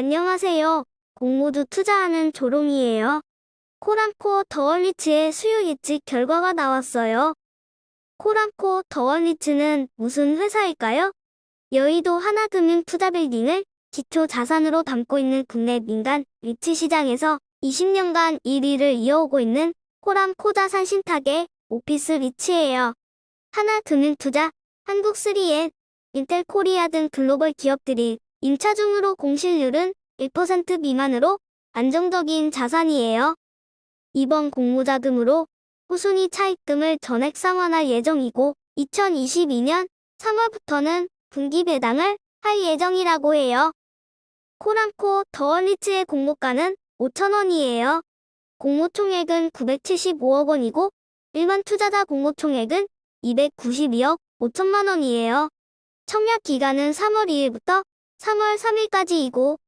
안녕하세요. 공모주 투자하는 조롱이에요. 코람코 더월리츠의 수요 예측 결과가 나왔어요. 코람코 더월리츠는 무슨 회사일까요? 여의도 하나금융 투자빌딩을 기초 자산으로 담고 있는 국내 민간 리츠 시장에서 20년간 1위를 이어오고 있는 코람코 자산 신탁의 오피스 리츠예요. 하나금융투자, 한국3엔, 인텔코리아 등 글로벌 기업들이 임차중으로 공실률은 1% 미만으로 안정적인 자산이에요. 이번 공모자금으로 후순위 차입금을 전액 상환할 예정이고 2022년 3월부터는 분기 배당을 할 예정이라고 해요. 코람코 더월리츠의 공모가는 5천원이에요. 공모 총액은 975억 원이고 일반 투자자 공모 총액은 292억 5천만 원이에요. 청약 기간은 3월 2일부터 3월 3일까지이고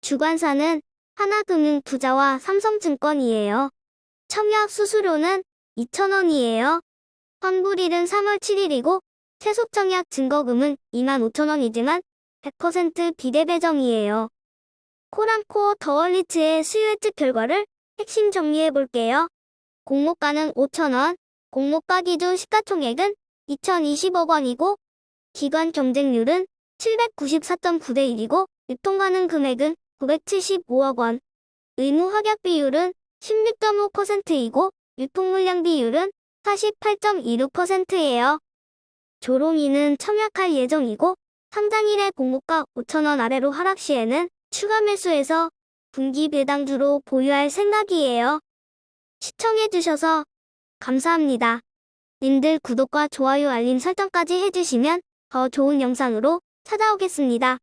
주관사는 하나금융투자와 삼성증권이에요. 청약 수수료는 2,000원이에요. 환불일은 3월 7일이고 최소 청약 증거금은 25,000원이지만 100% 비대 배정이에요. 코람코 더월리츠의 수요 예측 결과를 핵심 정리해 볼게요. 공모가는 5,000원, 공모가 기준 시가총액은 2,020억 원이고 기관 경쟁률은 794.9대 1이고 유통가능 금액은 975억 원. 의무 확약 비율은 16.5%이고 유통 물량 비율은 48.26%예요. 조롱이는 청약할 예정이고 상장일의 공모가 5천원 아래로 하락 시에는 추가 매수해서 분기 배당주로 보유할 생각이에요. 시청해주셔서 감사합니다. 님들 구독과 좋아요 알림 설정까지 해주시면 더 좋은 영상으로 찾아오겠습니다.